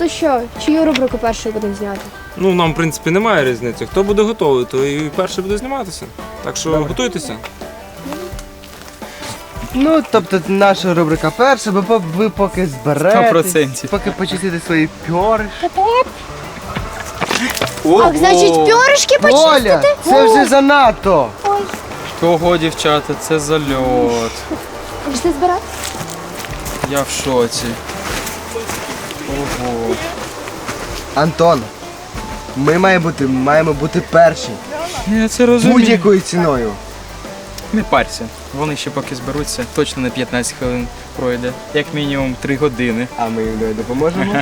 Ну то що, чию рубрику першою будемо зняти? Ну, нам, в принципі, немає різниці. Хто буде готовий, то і перший буде зніматися. Так що Добре. готуйтеся. Ну, тобто наша рубрика перша, бо по- ви поки зберете, 100%. поки почистите свої пьори. Ах, значить, пьоришки Оля, почистити? це вже занадто. Кого, дівчата, це зальот. пішли збирати? Я в шоці. Антон, ми має бути, маємо бути перші. Я це розумію. Будь-якою ціною. Не парся. Вони ще поки зберуться, точно на 15 хвилин пройде. Як мінімум 3 години. А ми їм не допоможемо.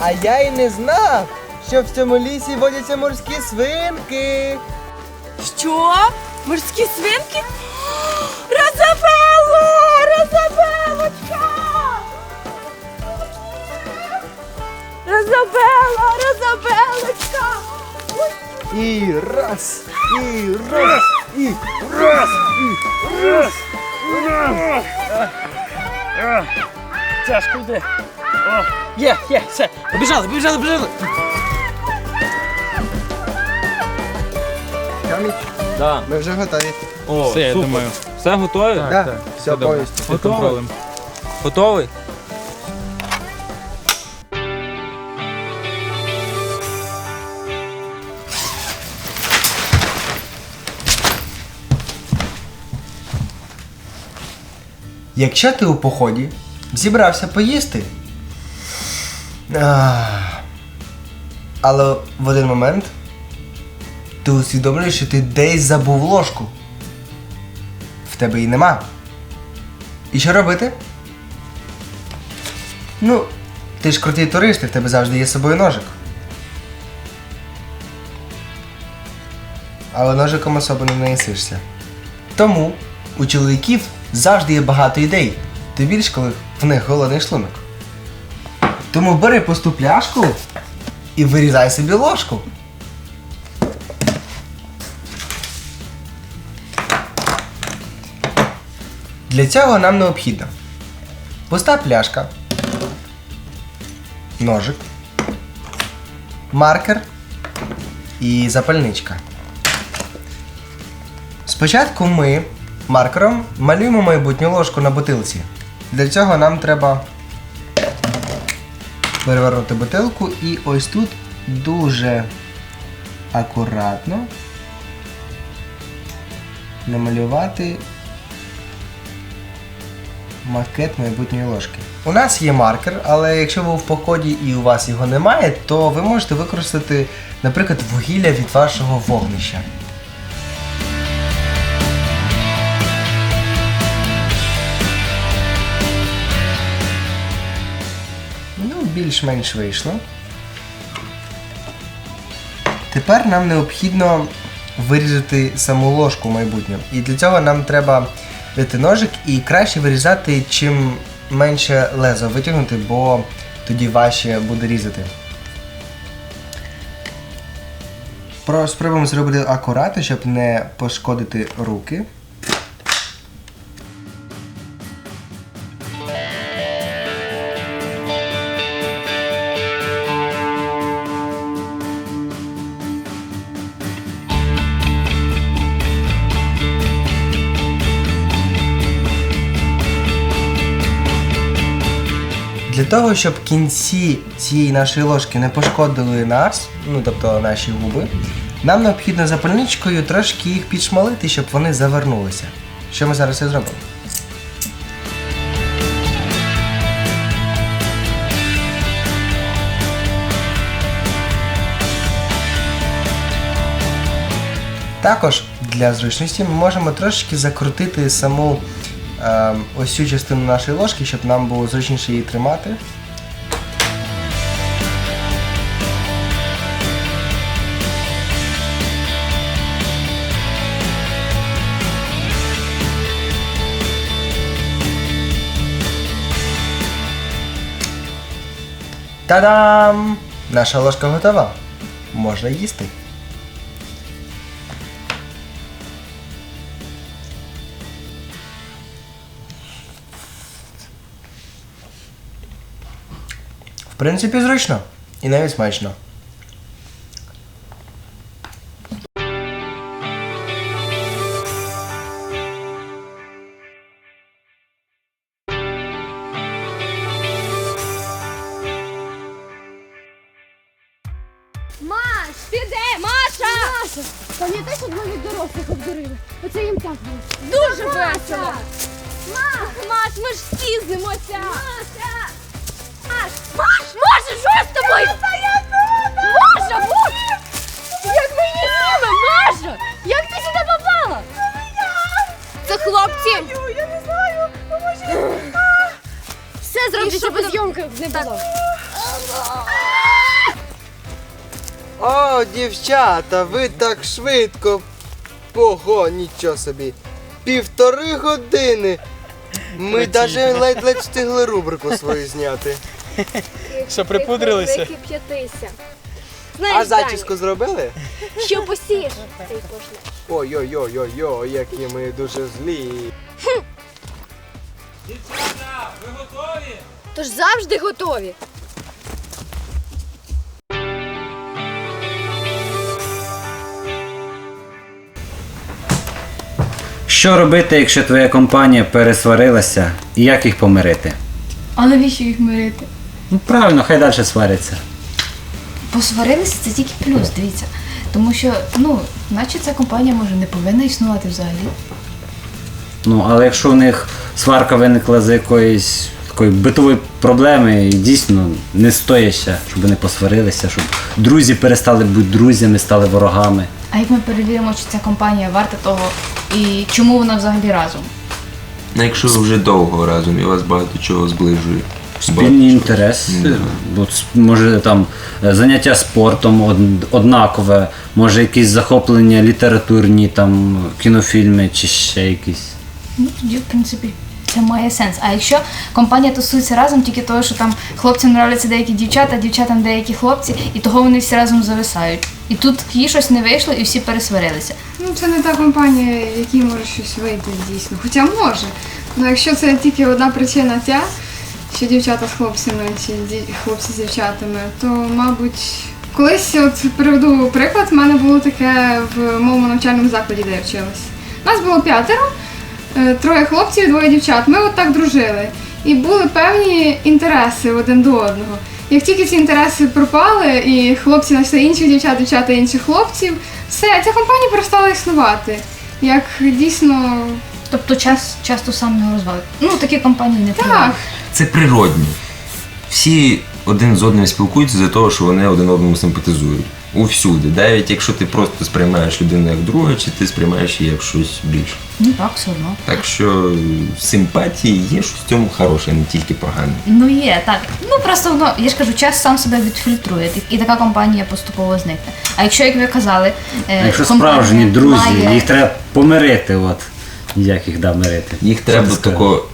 А я й не знав, що в цьому лісі водяться морські свинки. Що? Морські свинки? Розабело! Розабелочка! Розабела! Розабелочка! І раз, і раз, і раз, і раз. Тяжко йде. О, є, є, все. Побіжали, побіжали, побіжали. Каміч, Да. ми вже готові. О, Все, я супер. думаю. Все готові? Да, так, все все добре. повністю. Під контролем. Готовий? Якщо ти у поході зібрався поїсти. а, Але в один момент ти усвідомлюєш, що ти десь забув ложку. В тебе її нема. І що робити? Ну, ти ж крутий турист, і в тебе завжди є з собою ножик. Але ножиком особо не наїсишся. Тому у чоловіків завжди є багато ідей, тим більш коли в них голодний шлунок. Тому бери пусту пляшку і вирізай собі ложку. Для цього нам необхідно пуста пляшка, ножик, маркер і запальничка. Спочатку ми маркером малюємо майбутню ложку на бутилці. Для цього нам треба перевернути бутилку і ось тут дуже акуратно намалювати макет майбутньої ложки. У нас є маркер, але якщо ви в поході і у вас його немає, то ви можете використати, наприклад, вугілля від вашого вогнища. Ну, більш-менш вийшло. Тепер нам необхідно вирізати саму ложку в майбутньому. І для цього нам треба взяти ножик і краще вирізати чим менше лезо витягнути, бо тоді важче буде різати. Про спробуємо зробити акуратно, щоб не пошкодити руки. Того, щоб кінці цієї нашої ложки не пошкодили нас, ну тобто наші губи, нам необхідно запальничкою трошки їх підшмалити, щоб вони завернулися. Що ми зараз і зробимо? Також для зручності ми можемо трошки закрутити саму ось цю частину нашої ложки, щоб нам було зручніше її тримати. Та-дам! Наша ложка готова. Можна їсти. Принципі, зручно і навіть смачно. Маш, ти де? Маша! Маша! Пам'ятаєш, ми від дорослих обдурили? Оце їм так було. Дуже весело. Маш, Маш, ми ж стізнимося. Маша! Зйомки не було. О, дівчата, ви так швидко. Ого, нічого собі. Півтори години. Ми навіть ледь-ледь встигли рубрику свою зняти. Що припудрилися? Кип'ятися. А Знаєш, зачіску зробили? Даня, що посієш, ти й. Ой-ой-ой-ой-ой, які ми дуже злі. Тож завжди готові. Що робити, якщо твоя компанія пересварилася, і як їх помирити? А навіщо їх мирити? Ну правильно, хай далі сваряться. Посварилися це тільки плюс, дивіться. Тому що, ну, наче ця компанія може не повинна існувати взагалі. Ну, але якщо у них сварка виникла з якоїсь такої битової проблеми, і дійсно не стояща, щоб вони посварилися, щоб друзі перестали бути друзями, стали ворогами. А як ми перевіримо, чи ця компанія варта того і чому вона взагалі разом? Ну, якщо ви вже довго разом і вас багато чого зближує. Спільні інтереси, Да. бо може там е, заняття спортом однакове, може якісь захоплення літературні, там кінофільми чи ще якісь. Ну тоді, в принципі, це має сенс. А якщо компанія тусується разом тільки того, що там хлопцям нравляться деякі дівчата, дівчатам деякі хлопці, і того вони всі разом зависають. І тут їй щось не вийшло, і всі пересварилися. Ну, це не та компанія, якій може щось вийти дійсно. Хоча може. Ну, якщо це тільки одна причина ця, що дівчата з хлопцями чи хлопці з дівчатами, то, мабуть, колись от приведу приклад, в мене було таке в моєму навчальному закладі, де я вчилась. Нас було п'ятеро, троє хлопців і двоє дівчат. Ми от так дружили. І були певні інтереси один до одного. Як тільки ці інтереси пропали, і хлопці знайшли інших дівчат, дівчата інших хлопців, все, ця компанія перестала існувати. Як дійсно Тобто час часто сам не розвалить. Ну, такі компанії не так. тривають. Це природньо. Всі один з одним спілкуються за того, що вони один одному симпатизують. Усюди. Навіть якщо ти просто сприймаєш людину як друга, чи ти сприймаєш її як щось більше. Ну так, все одно. Так що симпатії є щось в цьому хороше, не тільки погане. Ну є, так. Ну просто воно, я ж кажу, час сам себе відфільтрує, і така компанія поступово зникне. А якщо, як ви казали, е, А якщо компанія справжні друзі, має- їх треба помирити, от як їх да мирити. Їх треба тако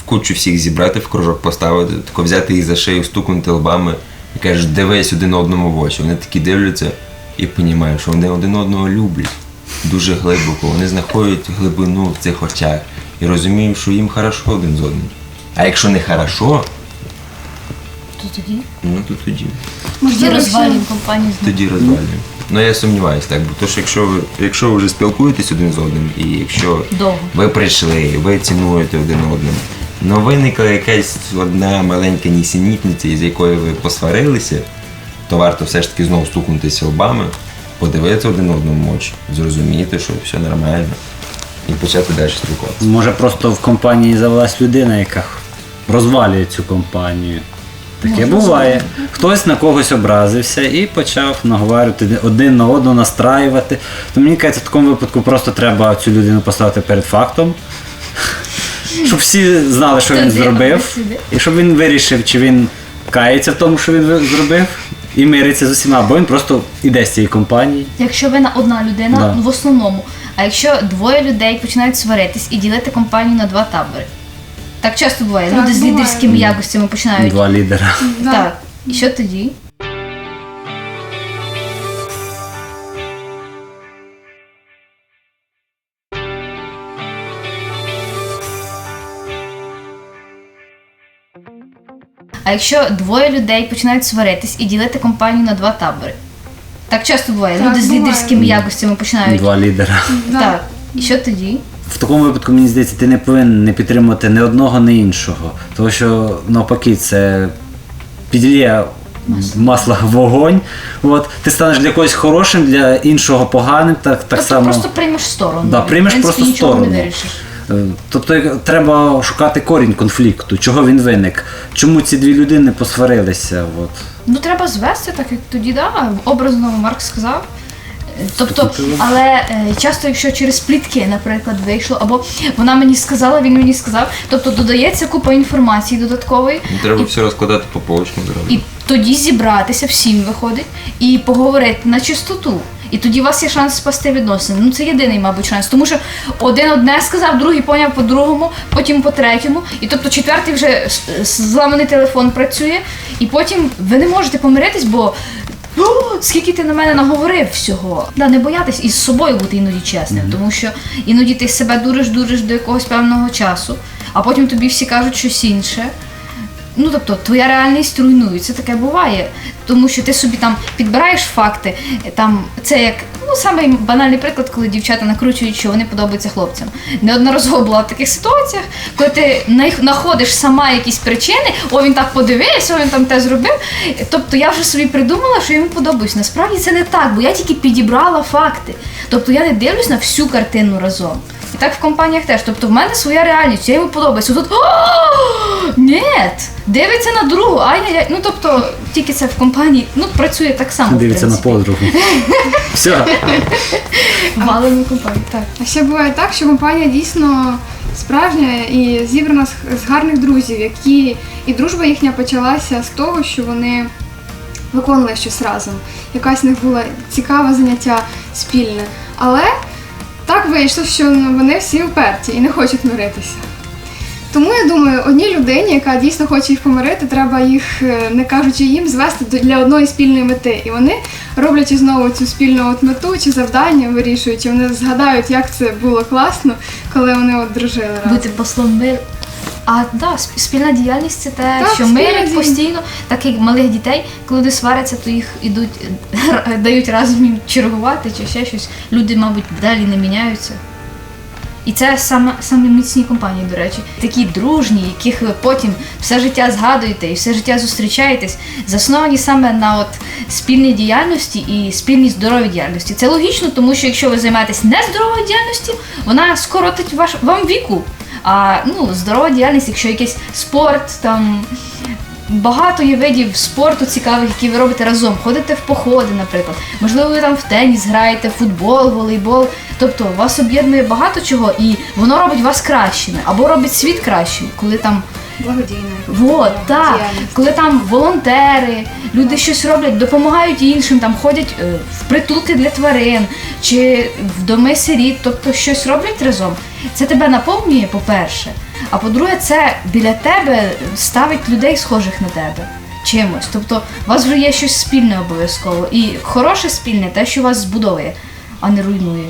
в кучу всіх зібрати, в кружок поставити, тако взяти їх за шию, стукнути лбами і кажеш, дивись один одному в очі. Вони такі дивляться і розуміють, що вони один одного люблять дуже глибоко. Вони знаходять глибину в цих очах і розуміють, що їм хорошо один з одним. А якщо не хорошо, То тоді ну то тоді. тоді розвалюємо компанію знову. Тоді розвалюємо. Ну я сумніваюся так, бо то що якщо ви якщо ви вже спілкуєтесь один з одним, і якщо Довго. ви прийшли, ви цінуєте один одним, ну виникла якась одна маленька нісенітниця, із якої ви посварилися, то варто все ж таки знову стукнутися лбами, подивитися один одному очі, зрозуміти, що все нормально, і почати далі спілкуватися. Може просто в компанії завелась людина, яка розвалює цю компанію. Таке буває. Хтось на когось образився і почав наговорювати один на одного, настраювати. То мені кажеться, в такому випадку просто треба цю людину поставити перед фактом, щоб всі знали, що він зробив, і щоб він вирішив, чи він кається в тому, що він зробив, і мириться з усіма, або він просто іде з цієї компанії. Якщо вина одна людина, Да. ну, в основному. А якщо двоє людей починають сваритись і ділити компанію на два табори. Так часто буває. Так, Люди з лідерськими якостями починають. Два лідера. Да. Так. І що тоді? А якщо двоє людей починають сваритись і ділити компанію на два табори. Так часто буває. Так, Люди з буває. лідерськими якостями починають. Два лідера. Так. І що тоді? В такому випадку, мені здається, ти не повинен не підтримувати ні одного, ні іншого. Тому що навпаки, це підліє масло в вогонь. От, ти станеш для когось хорошим, для іншого поганим, так, так тобто само. просто приймеш сторону. Да, приймеш В принципі, просто нічого сторону. не вирішиш. Е, Тобто як- треба шукати корінь конфлікту, чого він виник, чому ці дві людини посварилися. От. Ну треба звести, так як тоді, да, образно Марк сказав. Е, Тобто, але е, часто, якщо через плітки, наприклад, вийшло, або вона мені сказала, він мені сказав, тобто додається купа інформації додаткової, Треба І- все розкладати по полочкам і тоді зібратися всім виходить і поговорити на чистоту. І тоді у вас є шанс спасти відносини. Ну це єдиний, мабуть, шанс. Тому що один одне сказав, другий поняв по-другому, потім по третьому. І тобто четвертий вже зламаний телефон працює, і потім ви не можете помиритись, бо «О, скільки ти на мене наговорив всього. Да, не боятись і з собою бути іноді чесним, тому що іноді ти себе дуриш, дуриш до якогось певного часу, а потім тобі всі кажуть щось інше. Ну, тобто, твоя реальність руйнується, таке буває. Тому що ти собі там підбираєш факти, там це як ну самий банальний приклад, коли дівчата накручують, що вони подобаються хлопцям. Неодноразово була в таких ситуаціях, коли ти знаходиш сама якісь причини, о, він так подивився, о, він там те зробив. Тобто я вже собі придумала, що йому подобаюсь. Насправді це не так, бо я тільки підібрала факти. Тобто я не дивлюсь на всю картину разом. І так в компаніях теж. Тобто в мене своя реальність, я йому подобаюся. Тут «О, ні, дивиться на другу, ай-яй-яй. Ну тобто тільки це в компанії ну, працює так само. Дивиться на подругу. Все. Валені компанії, так. А ще буває так, що компанія дійсно справжня і зібрана з, з гарних друзів, які і дружба їхня почалася з того, що вони виконували щось разом. Якась в них була цікаве заняття спільне. Але так вийшло, що вони всі вперті і не хочуть миритися. Тому я думаю, одній людині, яка дійсно хоче їх помирити, треба їх, е, не кажучи їм, звести для одної спільної мети. І вони, роблячи знову цю спільну от мету чи завдання, вирішуючи, вони згадають, як це було класно, коли вони от дружили разом. Бути послом миру. А да, спільна діяльність це те, Так, що мирять постійно, так як малих дітей, коли вони сваряться, то їх ідуть, дають разом їм чергувати чи ще щось. Люди, мабуть, далі не міняються. І це саме, саме міцні компанії, до речі, такі дружні, яких ви потім все життя згадуєте і все життя зустрічаєтесь, засновані саме на от спільній діяльності і спільній здоровій діяльності. Це логічно, тому що якщо ви займаєтесь нездоровою діяльністю, вона скоротить ваш вам віку. А ну, здорова діяльність, якщо якийсь спорт, там багато є видів спорту цікавих, які ви робите разом. Ходите в походи, наприклад. Можливо, ви там в теніс граєте, футбол, волейбол. Тобто вас об'єднує багато чого, і воно робить вас кращими або робить світ кращим, коли там Благодійна. Вот, так. Коли там волонтери, люди щось роблять, допомагають іншим, там ходять е, в притулки для тварин чи в доми сиріт, тобто щось роблять разом. Це тебе наповнює, по-перше. А по-друге, це біля тебе ставить людей, схожих на тебе. Чимось. Тобто, у вас вже є щось спільне обов'язково. І хороше спільне те, що вас збудовує, а не руйнує.